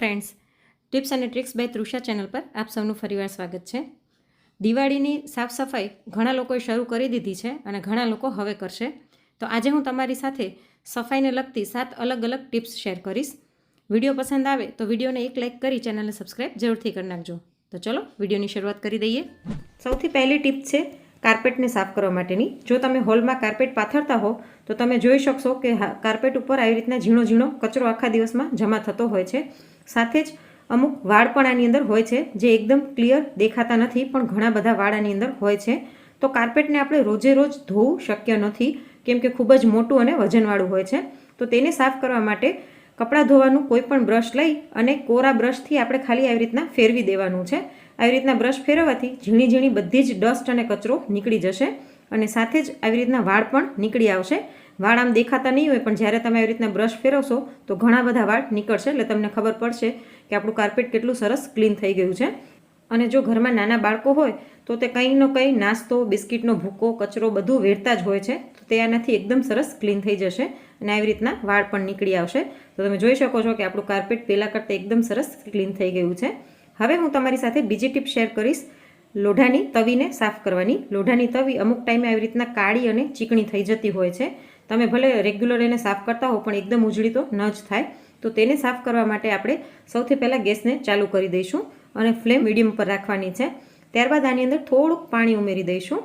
Friends tips અને tricks by Trisha channel પર આપ સૌનું ફરીવાર સ્વાગત છે. દિવાળીની સાફ સફાઈ ઘણા લોકોએ શરૂ કરી દીધી છે અને ઘણા લોકો હવે કરશે. તો આજે હું તમારી સાથે સફાઈને લગતી સાત અલગ અલગ ટિપ્સ શેર કરીશ. વીડિયો પસંદ આવે તો વિડીયોને એક લાઇક કરી ચેનલને સબસ્ક્રાઇબ જરૂરથી કરી નાખજો. તો ચલો વિડીયોની શરૂઆત કરી દઈએ. સૌથી પહેલી ટીપ છે કાર્પેટને સાફ કરવા માટેની. જો તમે હોલમાં કાર્પેટ પાથરતા હો, તો તમે જોઈ શકશો કે કાર્પેટ ઉપર આવી રીતના ઝીણો ઝીણો કચરો આખા દિવસમાં જમા થતો હોય છે. સાથે જ અમુક વાળ પણ આની અંદર હોય છે જે એકદમ ક્લિયર દેખાતા નથી, પણ ઘણા બધા વાળ આની અંદર હોય છે. તો કાર્પેટને આપણે રોજે રોજ ધોવું શક્ય નથી, કેમ કે ખૂબ જ મોટું અને વજનવાળું હોય છે. તો તેને સાફ કરવા માટે કપડાં ધોવાનું કોઈ પણ બ્રશ લઈ અને કોરા બ્રશથી આપણે ખાલી આવી રીતના ફેરવી દેવાનું છે. આવી રીતના બ્રશ ફેરવવાથી ઝીણી ઝીણી બધી જ ડસ્ટ અને કચરો નીકળી જશે અને સાથે જ આવી રીતના વાળ પણ નીકળી આવશે. વાળ આમ દેખાતા નહીં હોય, પણ જ્યારે તમે આવી રીતના બ્રશ ફેરવશો, તો ઘણા બધા વાળ નીકળશે. એટલે તમને ખબર પડશે કે આપણું કાર્પેટ કેટલું સરસ ક્લીન થઈ ગયું છે. અને જો ઘરમાં નાના બાળકો હોય, તો તે કંઈનો કંઈ નાસ્તો, બિસ્કિટનો ભૂકો, કચરો બધું વેરતા જ હોય છે. તો તે આનાથી એકદમ સરસ ક્લીન થઈ જશે અને આવી રીતના વાળ પણ નીકળી આવશે. તો તમે જોઈ શકો છો કે આપણું કાર્પેટ પહેલાં કરતાં એકદમ સરસ ક્લીન થઈ ગયું છે. હવે હું તમારી સાથે બીજી ટીપ શેર કરીશ. લોઢાની તવીને સાફ કરવાની. લોઢાની તવી અમુક ટાઈમે આવી રીતના કાળી અને ચીકણી થઈ જતી હોય છે. તમે ભલે રેગ્યુલર એને સાફ કરતા હો, પણ એકદમ ઉજળી તો ન જ થાય. તો તેને સાફ કરવા માટે આપણે સૌથી પહેલાં ગેસને ચાલુ કરી દઈશું અને ફ્લેમ મીડિયમ પર રાખવાની છે. ત્યારબાદ આની અંદર થોડુંક પાણી ઉમેરી દઈશું.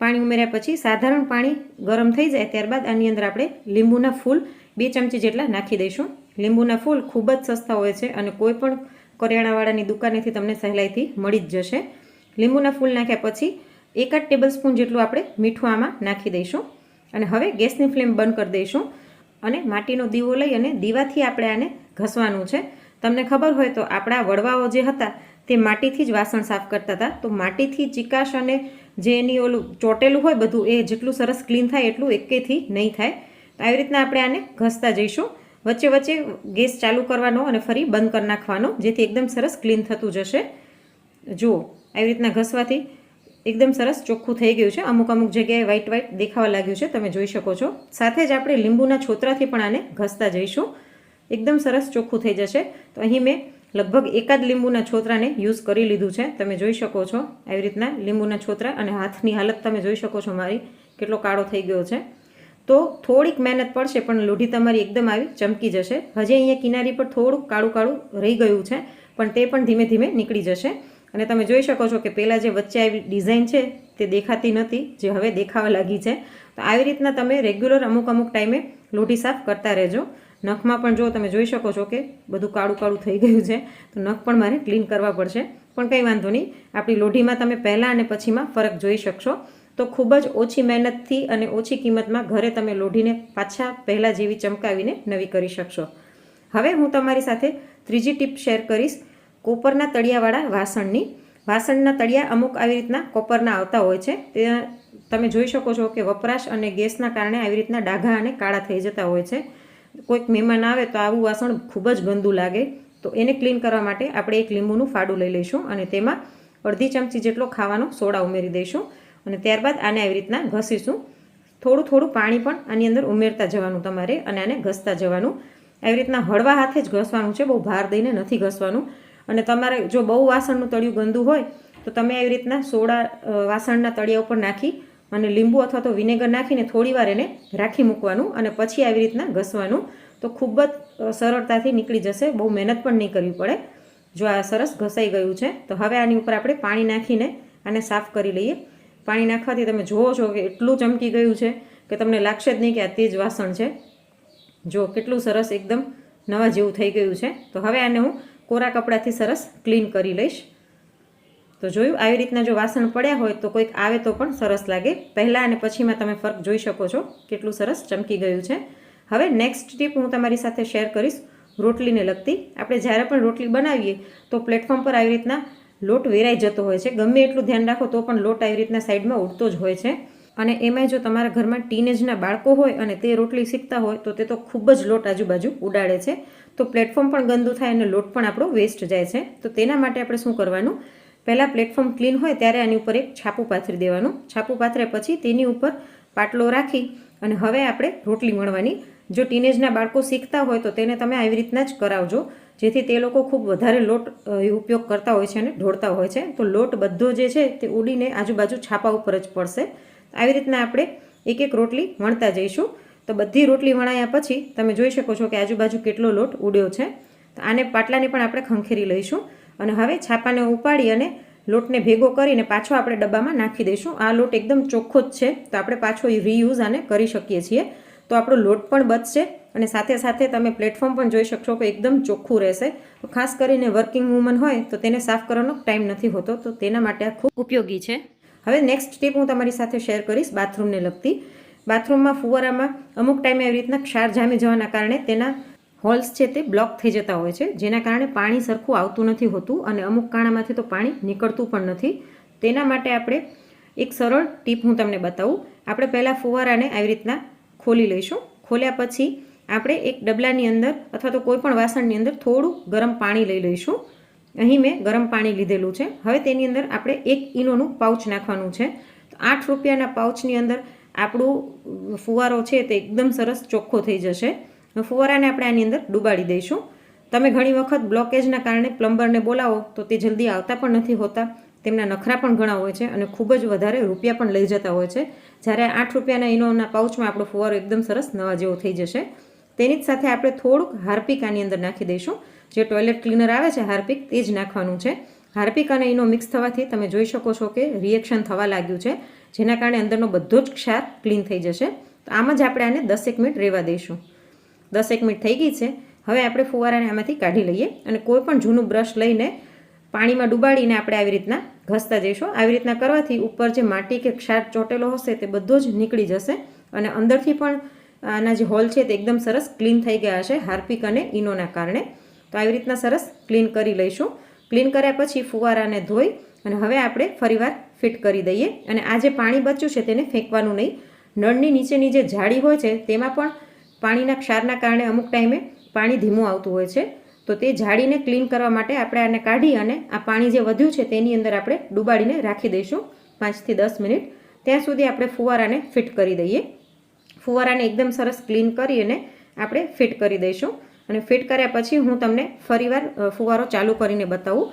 પાણી ઉમેર્યા પછી સાધારણ પાણી ગરમ થઈ જાય, ત્યારબાદ આની અંદર આપણે લીંબુના ફૂલ બે ચમચી જેટલા નાખી દઈશું. લીંબુના ફૂલ ખૂબ જ સસ્તા હોય છે અને કોઈ પણ કરિયાણાવાળાની દુકાનેથી તમને સહેલાઈથી મળી જ જશે. લીંબુના ફૂલ નાખ્યા પછી એકાદ ટેબલ સ્પૂન જેટલું આપણે મીઠું આમાં નાખી દઈશું. અને હવે ગેસની ફ્લેમ બંધ કરી દઈશું અને માટીનો દીવો લઈ અને દીવાથી આપણે આને ઘસવાનું છે. તમને ખબર હોય તો આપણા વડવાઓ જે હતા તે માટીથી જ વાસણ સાફ કરતા હતા. તો માટીથી ચિકાશ અને જે એની ઓલું ચોટેલું હોય બધું એ જેટલું સરસ ક્લીન થાય એટલું એકેથી નહીં થાય. તો આવી રીતના આપણે આને ઘસતા જઈશું. વચ્ચે વચ્ચે ગેસ ચાલુ કરવાનો અને ફરી બંધ કરી નાખવાનો, જેથી એકદમ સરસ ક્લીન થતું જશે. જુઓ, આવી રીતના ઘસવાથી એકદમ સરસ ચોખ્ખું થઈ ગયું છે. અમુક અમુક જગ્યાએ વ્હાઈટ વ્હાઈટ દેખાવા લાગ્યું છે. તમે જોઈ શકો છો. સાથે જ આપણે લીંબુના છોતરાથી પણ આને ઘસતા જઈશું. એકદમ સરસ ચોખ્ખું થઈ જશે. તો અહીં મેં લગભગ એકાદ લીંબુના છોતરાને યુઝ કરી લીધું છે. તમે જોઈ શકો છો આવી રીતના લીંબુના છોતરા અને હાથની હાલત તમે જોઈ શકો છો મારી. કેટલો કાળો થઈ ગયો છે. તો થોડીક મહેનત પડશે પણ લોઢી તમારી એકદમ આવી ચમકી જશે. હજી અહીંયા કિનારી પર થોડુંક કાળું કાળું રહી ગયું છે, પણ તે પણ ધીમે ધીમે નીકળી જશે. અને તમે જોઈ શકો છો કે પહેલાં જે વચ્ચે આવી ડિઝાઇન છે તે દેખાતી નથી, જે હવે દેખાવા લાગી છે. તો આવી રીતના તમે રેગ્યુલર અમુક અમુક ટાઈમે લોઢી સાફ કરતા રહેજો. નખમાં પણ જો તમે જોઈ શકો છો કે બધું કાળું કાળું થઈ ગયું છે, તો નખ પણ મારે ક્લીન કરવા પડશે. પણ કંઈ વાંધો નહીં, આપણી લોઢીમાં તમે પહેલાં અને પછીમાં ફરક જોઈ શકશો. તો ખૂબ જ ઓછી મહેનતથી અને ઓછી કિંમતમાં ઘરે તમે લોઢીને પાછા પહેલાં જેવી ચમકાવીને નવી કરી શકશો. હવે હું તમારી સાથે ત્રીજી ટીપ શેર કરીશ કોપરના તળિયાવાળા વાસણની. વાસણના તળિયા અમુક આવી રીતના કોપરના આવતા હોય છે. તે તમે જોઈ શકો છો કે વપરાશ અને ગેસના કારણે આવી રીતના ડાઘા અને કાળા થઈ જતા હોય છે. કોઈક મહેમાન આવે તો આવું વાસણ ખૂબ જ ગંદુ લાગે. તો એને ક્લીન કરવા માટે આપણે એક લીંબુનું ફાડું લઈ લઈશું અને તેમાં અડધી ચમચી જેટલો ખાવાનો સોડા ઉમેરી દઈશું અને ત્યારબાદ આને આવી રીતના ઘસીશું. થોડું થોડું પાણી પણ આની અંદર ઉમેરતા જવાનું તમારે અને આને ઘસતા જવાનું. આવી રીતના હળવા હાથે જ ઘસવાનું છે. બહુ ભાર દઈને નથી ઘસવાનું. અને તમારે જો બહુ વાસણનું તળિયું ગંદુ હોય, તો તમે આવી રીતના સોડા વાસણના તળિયા ઉપર નાખી અને લીંબુ અથવા તો વિનેગર નાખીને થોડી વાર એને રાખી મૂકવાનું અને પછી આવી રીતના ઘસવાનું. તો ખૂબ જ સરળતાથી નીકળી જશે, બહુ મહેનત પણ નહીં કરવી પડે. જો આ સરસ ઘસાઈ ગયું છે, તો હવે આની ઉપર આપણે પાણી નાખીને આને સાફ કરી લઈએ. પાણી નાખવાથી તમે જુઓ છો કે એટલું ચમકી ગયું છે કે તમને લાગશે જ નહીં કે આ તે જ વાસણ છે. જો કેટલું સરસ એકદમ નવા જેવું થઈ ગયું છે. તો હવે આને હું કોરા કપડાથી સરસ ક્લીન કરી લઈશ. તો જોયું, આવી રીતના જો વાસણ પડ્યા હોય તો કોઈક આવે તો પણ સરસ લાગે. પહેલાં અને પછીમાં તમે ફરક જોઈ શકો છો કેટલું સરસ ચમકી ગયું છે. હવે નેક્સ્ટ ટીપ હું તમારી સાથે શેર કરીશ રોટલીને લગતી. આપણે જ્યારે પણ રોટલી બનાવીએ તો પ્લેટફોર્મ પર આવી રીતના લોટ વેરાઈ જતો હોય છે. ગમે એટલું ધ્યાન રાખો તો પણ લોટ આવી રીતના સાઈડમાં ઉડતો જ હોય છે. અને એમાંય જો તમારા ઘરમાં ટીનેજના બાળકો હોય અને તે રોટલી શીખતા હોય, તો તે તો ખૂબ જ લોટ આજુબાજુ ઉડાડે છે. તો પ્લેટફોર્મ પણ ગંદુ થાય અને લોટ પણ આપણો વેસ્ટ જાય છે. તો તેના માટે આપણે શું કરવાનું? પહેલાં પ્લેટફોર્મ ક્લીન હોય ત્યારે આની ઉપર એક છાપું પાથરી દેવાનું. છાપું પાથરે પછી તેની ઉપર પાટલો રાખી અને હવે આપણે રોટલી વણવાની. જો ટીનેજના બાળકો શીખતા હોય તો તેને તમે આવી રીતના જ કરાવજો. જેથી તે લોકો ખૂબ વધારે લોટ ઉપયોગ કરતા હોય છે અને ઢોળતા હોય છે. તો લોટ બધો જે છે તે ઉડીને આજુબાજુ છાપા ઉપર જ પડશે. આવી રીતના આપણે એક એક રોટલી વણતા જઈશું. તો બધી રોટલી વણાયા પછી તમે જોઈ શકો છો કે આજુબાજુ કેટલો લોટ ઉડ્યો છે. તો આને પાટલાને પણ આપણે ખંખેરી લઈશું અને હવે છાપાને ઉપાડી અને લોટને ભેગો કરીને પાછો આપણે ડબ્બામાં નાખી દઈશું. આ લોટ એકદમ ચોખ્ખો જ છે. તો આપણે પાછો રીયુઝ આને કરી શકીએ છીએ. તો આપણો લોટ પણ બચશે અને સાથે સાથે તમે પ્લેટફોર્મ પણ જોઈ શકશો કે એકદમ ચોખ્ખું રહેશે. ખાસ કરીને વર્કિંગ વુમન હોય તો તેને સાફ કરવાનો ટાઈમ નથી હોતો. તો તેના માટે આ ખૂબ ઉપયોગી છે. હવે નેક્સ્ટ ટીપ હું તમારી સાથે શેર કરીશ બાથરૂમને લગતી. બાથરૂમમાં ફુવારામાં અમુક ટાઈમે એવી રીતના ક્ષાર જામી જવાના કારણે તેના હોલ્સ છે તે બ્લોક થઈ જતા હોય છે, જેના કારણે પાણી સરખું આવતું નથી હોતું અને અમુક કાણામાંથી તો પાણી નીકળતું પણ નથી. તેના માટે આપણે એક સરળ ટીપ હું તમને બતાવું. આપણે પહેલાં ફુવારાને આવી રીતના ખોલી લઈશું. ખોલ્યા પછી આપણે એક ડબલાની અંદર અથવા તો કોઈપણ વાસણની અંદર થોડું ગરમ પાણી લઈ લઈશું. અહીં મેં ગરમ પાણી લીધેલું છે. હવે તેની અંદર આપણે એક ઇનોનું પાઉચ નાખવાનું છે. તો આઠ રૂપિયાના પાઉચની અંદર આપણું ફુવારો છે તે એકદમ સરસ ચોખ્ખો થઈ જશે. ફુવારાને આપણે આની અંદર ડૂબાડી દઈશું. તમે ઘણી વખત બ્લોકેજના કારણે પ્લમ્બરને બોલાવો તો તે જલ્દી આવતા પણ નથી હોતા. તેમના નખરા પણ ઘણા હોય છે અને ખૂબ જ વધારે રૂપિયા પણ લઈ જતા હોય છે. જ્યારે આઠ રૂપિયાના ઇનોના પાઉચમાં આપણો ફુવારો એકદમ સરસ નવા જેવો થઈ જશે. તેની જ સાથે આપણે થોડુંક હાર્પિક આની અંદર નાખી દઈશું. જે ટોયલેટ ક્લીનર આવે છે હાર્પિક તે જ નાખવાનું છે. હાર્પિક અને એનો મિક્સ થવાથી તમે જોઈ શકો છો કે રિએક્શન થવા લાગ્યું છે, જેના કારણે અંદરનો બધો જ ક્ષાર ક્લીન થઈ જશે. તો આમ જ આપણે આને દસેક મિનિટ રહેવા દઈશું. દસેક મિનિટ થઈ ગઈ છે, હવે આપણે ફુવારાને આમાંથી કાઢી લઈએ અને કોઈ પણ જૂનું બ્રશ લઈને પાણીમાં ડુબાડીને આપણે આવી રીતના ઘસતા જઈશું. આવી રીતના કરવાથી ઉપર જે માટી કે ક્ષાર ચોટેલો હશે તે બધો જ નીકળી જશે અને અંદરથી પણ આના જે હોલ છે તે એકદમ સરસ ક્લીન થઈ ગયા હશે હાર્પિક અને ઇનોના કારણે. તો આવી રીતના સરસ ક્લીન કરી લઈશું. ક્લીન કર્યા પછી ફુવારાને ધોઈ અને હવે આપણે ફરીવાર ફિટ કરી દઈએ. અને આ જે પાણી બચ્યું છે તેને ફેંકવાનું નહીં. નળની નીચેની જે જાળી હોય છે તેમાં પણ પાણીના ક્ષારના કારણે અમુક ટાઈમે પાણી ધીમું આવતું હોય છે. તો તે જાળીને ક્લીન કરવા માટે આપણે આને કાઢી અને આ પાણી જે વધ્યું છે તેની અંદર આપણે ડૂબાડીને રાખી દઈશું પાંચથી દસ મિનિટ. ત્યાં સુધી આપણે ફુવારાને ફિટ કરી દઈએ. ફુવારાને એકદમ સરસ ક્લીન કરી અને આપણે ફિટ કરી દઈશું. અને ફિટ કર્યા પછી હું તમને ફરીવાર ફુવારો ચાલુ કરીને બતાવું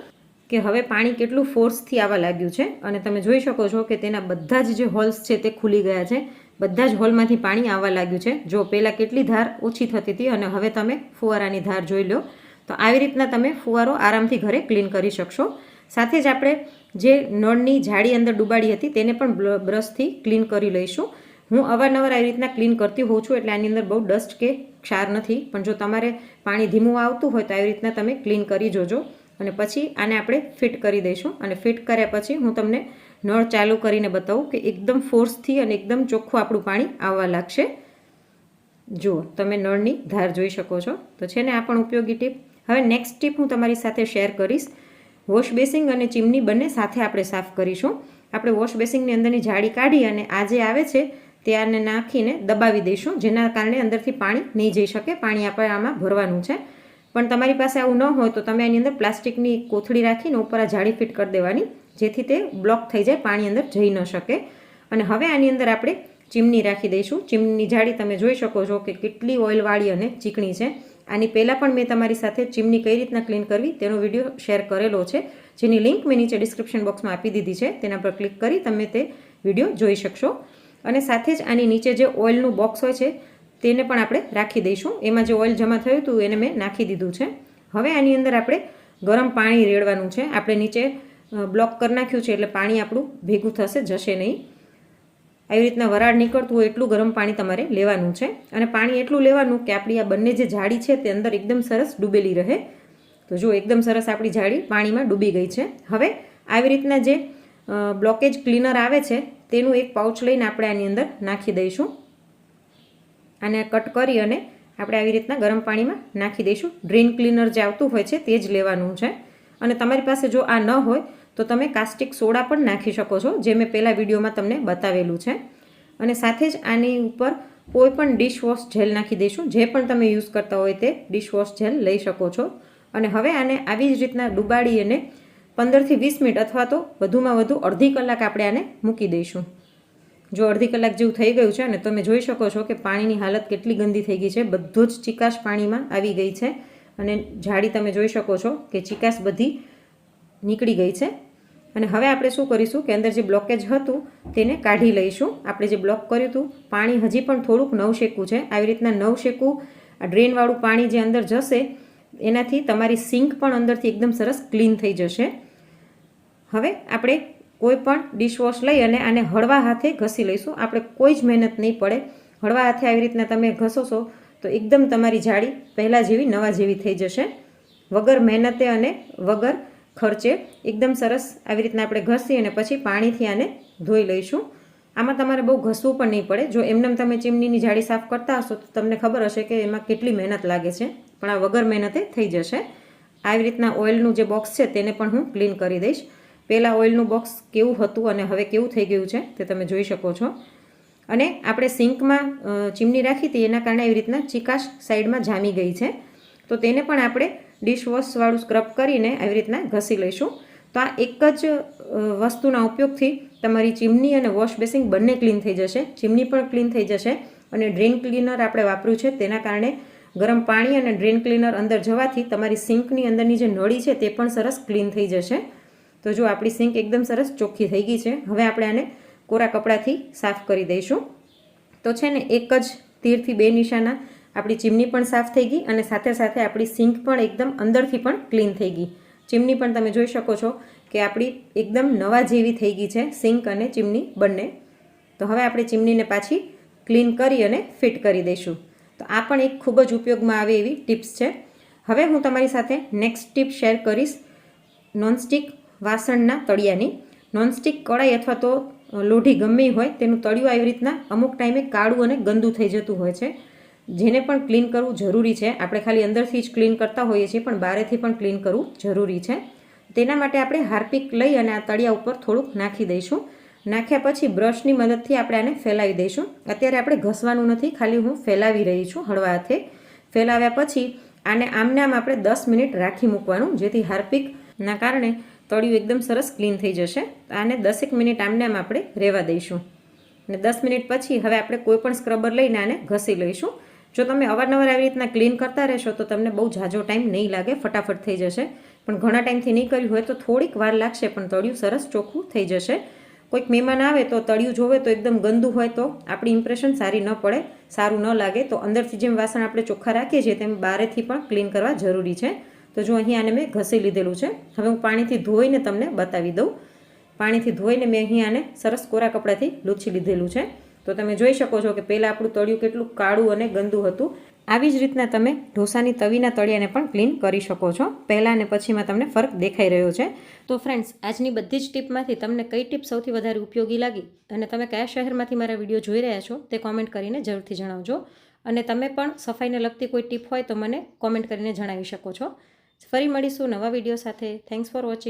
કે હવે પાણી કેટલું ફોર્સથી આવવા લાગ્યું છે. અને તમે જોઈ શકો છો કે તેના બધા જ જે હોલ્સ છે તે ખુલી ગયા છે. બધા જ હોલમાંથી પાણી આવવા લાગ્યું છે. જો પહેલાં કેટલી ધાર ઓછી થતી હતી અને હવે તમે ફુવારાની ધાર જોઈ લો, તો આવી રીતના તમે ફુવારો આરામથી ઘરે ક્લીન કરી શકશો. સાથે જ આપણે જે નળની જાળી અંદર ડૂબાડી હતી તેને પણ બ્રશથી ક્લીન કરી લઈશું. હું અવારનવાર આવી રીતના ક્લીન કરતી હોઉં છું, એટલે આની અંદર બહુ ડસ્ટ કે ક્ષાર નથી. પણ જો તમારે પાણી ધીમું આવતું હોય તો આવી રીતના તમે ક્લીન કરી જોજો અને પછી આને આપણે ફિટ કરી દઈશું. અને ફિટ કર્યા પછી હું તમને નળ ચાલુ કરીને બતાવું કે એકદમ ફોર્સથી અને એકદમ ચોખ્ખું આપણું પાણી આવવા લાગશે. જુઓ, તમે નળની ધાર જોઈ શકો છો. તો છે ને આ પણ ઉપયોગી ટીપ. હવે નેક્સ્ટ ટીપ હું તમારી સાથે શેર કરીશ. વોશ અને ચીમની બંને સાથે આપણે સાફ કરીશું. આપણે વોશ બેસિંગની અંદરની જાળી કાઢી અને આ જે આવે છે તે આને નાખીને દબાવી દઈશું, જેના કારણે અંદરથી પાણી નહીં જઈ શકે. પાણી આપણે આમાં ભરવાનું છે. પણ તમારી પાસે આવું ન હોય તો તમે આની અંદર પ્લાસ્ટિકની કોથળી રાખીને ઉપર આ જાળી ફિટ કરી દેવાની, જેથી તે બ્લોક થઈ જાય, પાણી અંદર જઈ ન શકે. અને હવે આની અંદર આપણે ચીમની રાખી દઈશું. ચીમની જાળી તમે જોઈ શકો છો કે કેટલી ઓઇલવાળી અને ચીકણી છે. આની પહેલાં પણ મેં તમારી સાથે ચીમની કઈ રીતના ક્લીન કરવી તેનો વીડિયો શેર કરેલો છે. જેની લિંક મેં નીચે ડિસ્ક્રિપ્શન બોક્સમાં આપી દીધી છે. તેના પર ક્લિક કરી તમે તે વીડિયો જોઈ શકશો. અને સાથે જ આની નીચે જે ઓઇલનું બોક્સ હોય છે, તેને પણ આપણે રાખી દઈશું. એમાં જે ઓઇલ જમા થયું હતું, એને મેં નાખી દીધું છે. હવે આની અંદર આપણે ગરમ પાણી રેડવાનું છે. આપણે નીચે બ્લોક કરી નાખ્યું છે એટલે પાણી આપણું ભેગું થશે, જશે નહીં. આવી રીતના વરાળ નીકળતું હોય એટલું ગરમ પાણી તમારે લેવાનું છે. અને પાણી એટલું લેવાનું કે આપણી આ બંને જે જાળી છે, તે અંદર એકદમ સરસ ડૂબેલી રહે. તો જો એકદમ સરસ આપણી જાળી પાણીમાં ડૂબી ગઈ છે. હવે આવી રીતના જે બ્લોકેજ ક્લીનર આવે છે, તેનું એક પાઉચ લઈને આપણે આની અંદર નાખી દઈશું. આને કટ કરી અને આપણે આવી રીતના ગરમ પાણીમાં નાખી દઈશું. ડ્રેન ક્લીનર જે આવતું હોય છે, તે જ લેવાનું છે. અને તમારી પાસે જો આ ન હોય, તો તમે કાસ્ટિક સોડા પણ નાખી શકો છો, જે મેં પહેલાં વિડીયોમાં તમને બતાવેલું છે. અને સાથે જ આની ઉપર કોઈ પણ ડિશવોશ જેલ નાખી દઈશું. જે પણ તમે યુઝ કરતા હોય તે ડિશવોશ જેલ લઈ શકો છો. અને હવે આને આવી જ રીતના ડુબાડી અને પંદરથી વીસ મિનિટ અથવા તો વધુમાં વધુ અડધી કલાક આપણે આને મૂકી દઈશું. જો અડધી કલાક જેવું થઈ ગયું છે અને તમે જોઈ શકો છો કે પાણીની હાલત કેટલી ગંદી થઈ ગઈ છે. બધું જ ચિકાશ પાણીમાં આવી ગઈ છે અને જાળી તમે જોઈ શકો છો કે ચિકાશ બધી નીકળી ગઈ છે. અને હવે આપણે શું કરીશું કે અંદર જે બ્લોકેજ હતું તેને કાઢી લઈશું. આપણે જે બ્લોક કર્યું હતું, પાણી હજી પણ થોડુંક નવ શેકવું છે. આવી રીતના નવ શેકવું આ ડ્રેનવાળું પાણી જે અંદર જશે એનાથી તમારી સિંક પણ અંદરથી એકદમ સરસ ક્લીન થઈ જશે. હવે આપણે કોઈ પણ ડિશવોશ લઈ અને આને હળવા હાથે ઘસી લઈશું. આપણે કોઈ જ મહેનત નહીં પડે. હળવા હાથે આવી રીતના તમે ઘસોશો તો એકદમ તમારી જાળી પહેલાં જેવી, નવા જેવી થઈ જશે. વગર મહેનતે અને વગર ખર્ચે એકદમ સરસ આવી રીતના આપણે ઘસી અને પછી પાણીથી આને ધોઈ લઈશું. આમાં તમારે બહુ ઘસવું પણ નહીં પડે. જો એમનેમ તમે ચીમનીની જાળી સાફ કરતા હશો, તો તમને ખબર હશે કે એમાં કેટલી મહેનત લાગે છે. પણ આ વગર મહેનતે થઈ જશે. આવી રીતના ઓઇલનું જે બોક્સ છે તેને પણ હું ક્લીન કરી દઈશ. પહેલાં ઓઇલનું બોક્સ કેવું હતું અને હવે કેવું થઈ ગયું છે તે તમે જોઈ શકો છો. અને આપણે સિંકમાં ચીમની રાખી હતી એના કારણે એવી રીતના ચિકાશ સાઈડમાં જામી ગઈ છે. તો તેને પણ આપણે ડિશવોશવાળું સ્ક્રબ કરીને આવી રીતના ઘસી લઈશું. તો આ એક જ વસ્તુના ઉપયોગથી તમારી ચીમની અને વોશ બેસિંગ બંને ક્લીન થઈ જશે. ચીમની પણ ક્લીન થઈ જશે અને ડ્રેન ક્લીનર આપણે વાપર્યું છે તેના કારણે ગરમ પાણી અને ડ્રેન ક્લીનર અંદર જવાથી તમારી સિંકની અંદરની જે નળી છે તે પણ સરસ ક્લીન થઈ જશે. તો જો આપણી સિંક એકદમ સરસ ચોખ્ખી થઈ ગઈ છે, હવે આપણે આને કોરા કપડાથી સાફ કરી દઈશું. તો છે ને, એક જ તીરથી બે નિશાના આપણી ચીમની પણ સાફ થઈ ગઈ અને સાથે સાથે આપણી સિંક પણ એકદમ અંદરથી પણ ક્લીન થઈ ગઈ. ચીમની પણ તમે જોઈ શકો છો કે આપણી એકદમ નવા જેવી થઈ ગઈ છે સિંક અને ચીમની બંને. તો હવે આપણે ચીમનીને પાછી ક્લીન કરી અને ફિટ કરી દઈશું. તો આ પણ એક ખૂબ જ ઉપયોગમાં આવે એવી ટિપ્સ છે. હવે હું તમારી સાથે નેક્સ્ટ ટીપ શેર કરીશ. નોનસ્ટિક વાસણના તળિયાની. નોનસ્ટિક કડાઈ અથવા તો લોઢી ગમે હોય, તેનું તળિયું આવી રીતના અમુક ટાઈમે કાળું અને ગંદુ થઈ જતું હોય છે. જેને પણ ક્લીન કરવું જરૂરી છે. આપણે ખાલી અંદરથી જ ક્લીન કરતા હોઈએ છીએ, પણ બારેથી પણ ક્લીન કરવું જરૂરી છે. તેના માટે આપણે હાર્પિક લઈ અને આ તળિયા ઉપર થોડુંક નાખી દઈશું. નાખ્યા પછી બ્રશની મદદથી આપણે આને ફેલાવી દઈશું. અત્યારે આપણે ઘસવાનું નથી, ખાલી હું ફેલાવી રહી છું હળવા હાથે. ફેલાવ્યા પછી આને આમને આમ આપણે દસ મિનિટ રાખી મૂકવાનું, જેથી હાર્પિકના કારણે તળિયું એકદમ સરસ ક્લીન થઈ જશે. આને દસેક મિનિટ આમને આમ આપણે રહેવા દઈશું. અને દસ મિનિટ પછી હવે આપણે કોઈપણ સ્ક્રબર લઈને આને ઘસી લઈશું. જો તમે અવારનવાર આવી રીતના ક્લીન કરતા રહેશો, તો તમને બહુ ઝાઝો ટાઈમ નહીં લાગે, ફટાફટ થઈ જશે. પણ ઘણા ટાઈમથી નહીં કર્યું હોય તો થોડીક વાર લાગશે, પણ તળિયું સરસ ચોખ્ખું થઈ જશે. કોઈક મહેમાન આવે તો તળિયું જોવે તો એકદમ ગંદુ હોય તો આપણી ઇમ્પ્રેશન સારી ન પડે, સારું ન લાગે. તો અંદરથી જેમ વાસણ આપણે ચોખ્ખા રાખીએ છીએ તેમ બહારેથી પણ ક્લીન કરવા જરૂરી છે. તો જો અહીં આને મેં ઘસી લીધેલું છે, હવે હું પાણીથી ધોઈને તમને બતાવી દઉં. પાણીથી ધોઈને મેં અહીં આને સરસ કોરા કપડાથી લૂછી લીધેલું છે. તો તમે જોઈ શકો છો કે પહેલાં આપણું તળિયું કેટલું કાળું અને ગંદુ હતું. આવી જ રીતના તમે ઢોસાની તવીના તળિયાને પણ ક્લીન કરી શકો છો. પહેલાં અને પછીમાં તમને ફરક દેખાઈ રહ્યો છે. તો ફ્રેન્ડ્સ આજની બધી જ ટીપમાંથી તમને કઈ ટીપ સૌથી વધારે ઉપયોગી લાગી અને તમે કયા શહેરમાંથી મારા વીડિયો જોઈ રહ્યા છો તે કોમેન્ટ કરીને જરૂરથી જણાવજો. અને તમે પણ સફાઈને લગતી કોઈ ટીપ હોય તો મને કોમેન્ટ કરીને જણાવી શકો છો. ફરી મળીશું નવા વીડિયો સાથે. Thanks for watching